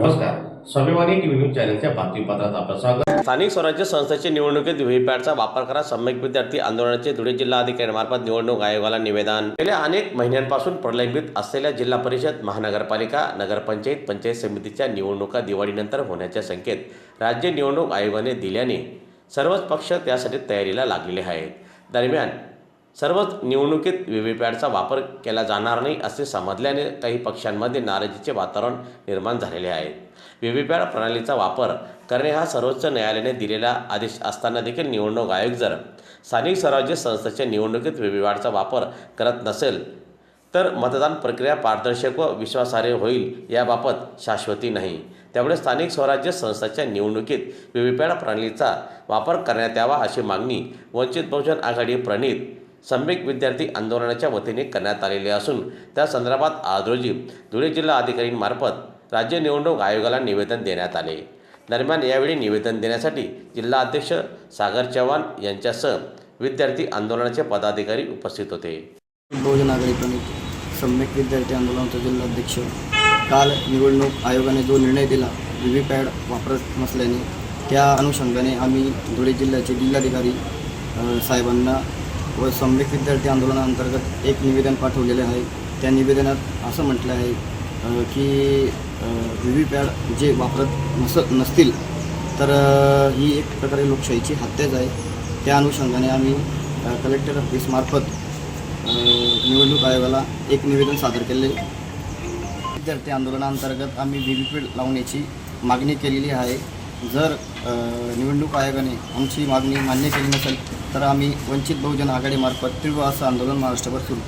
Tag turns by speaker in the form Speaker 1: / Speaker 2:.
Speaker 1: नमस्कार स्वाभिमानी TV news चॅनलच्या बातमीपत्रात आपलं स्वागत. स्थानिक स्वराज्य संस्थेच्या निवडणुकीत व्हीपॅटचा वापर करा सम्यक विद्यार्थी आंदोलनाचे धुळे जिल्हा अधिकाऱ्यांमार्फत निवडणूक आयोगाला निवेदन. गेल्या अनेक महिन्यांपासून प्रलंबित असलेल्या जिल्हा परिषद महानगरपालिका नगरपंचायत पंचायत समितीच्या निवडणुका दिवाळीनंतर होण्याचे संकेत राज्य निवडणूक आयोगाने दिल्याने सर्वच पक्ष त्यासाठी तयारीला लागलेले आहेत. दरम्यान सर्वच निवडणुकीत व्हीव्हीपॅटचा वापर केला जाणार नाही असे समजल्याने काही पक्षांमध्ये नाराजीचे वातावरण निर्माण झालेले आहे. व्हीव्हीपॅट प्रणालीचा वापर करणे हा सर्वोच्च न्यायालयाने दिलेला आदेश असताना देखील निवडणूक आयोग जर स्थानिक स्वराज्य संस्थेच्या निवडणुकीत व्हीव्हीपॅटचा वापर करत नसेल तर मतदान प्रक्रिया पारदर्शक व विश्वासार्ह होईल याबाबत शाश्वती नाही. त्यामुळे स्थानिक स्वराज्य संस्थेच्या निवडणुकीत व्हीव्हीपॅट प्रणालीचा वापर करण्यात यावा अशी मागणी वंचित बहुजन आघाडी प्रणित सम्यक विद्यार्थी आंदोलनाच्या वतीने करण्यात आलेले असून त्या संदर्भात आज रोजी धुळे जिल्हा अधिकारींमार्फत राज्य निवडणूक आयोगाला निवेदन देण्यात आले. दरम्यान यावेळी निवेदन देण्यासाठी जिल्हा अध्यक्ष सागर चव्हाण यांच्यासह विद्यार्थी आंदोलनाचे पदाधिकारी उपस्थित होते.
Speaker 2: बहुजन सम्यक विद्यार्थी आंदोलनाचा जिल्हाध्यक्ष काल निवडणूक आयोगाने जो निर्णय दिला व्ही व्ही पॅड वापरत नसल्याने त्या अनुषंगाने आम्ही धुळे जिल्ह्याचे जिल्हाधिकारी साहेबांना व सम्यक विद्यार्थी आंदोलनाअंतर्गत एक निवेदन पाठवलेले आहे. त्या निवेदनात असं म्हटलं आहे की व्ही व्ही पॅड जे वापरत नस नसतील तर ही एक प्रकारे लोकशाहीची हत्याच आहे. त्या अनुषंगाने आम्ही कलेक्टर ऑफिसमार्फत निवडणूक आयोगाला एक निवेदन सादर केले. विद्यार्थी आंदोलनाअंतर्गत आम्ही व्ही व्ही पॅड लावण्याची मागणी केलेली आहे. जर निवडणूक आयोगाने आमची मागणी मान्य केली नसेल तर आम्ही वंचित बहुजन आघाडीमार्फत तीव्र असं आंदोलन महाराष्ट्रभर सुरू.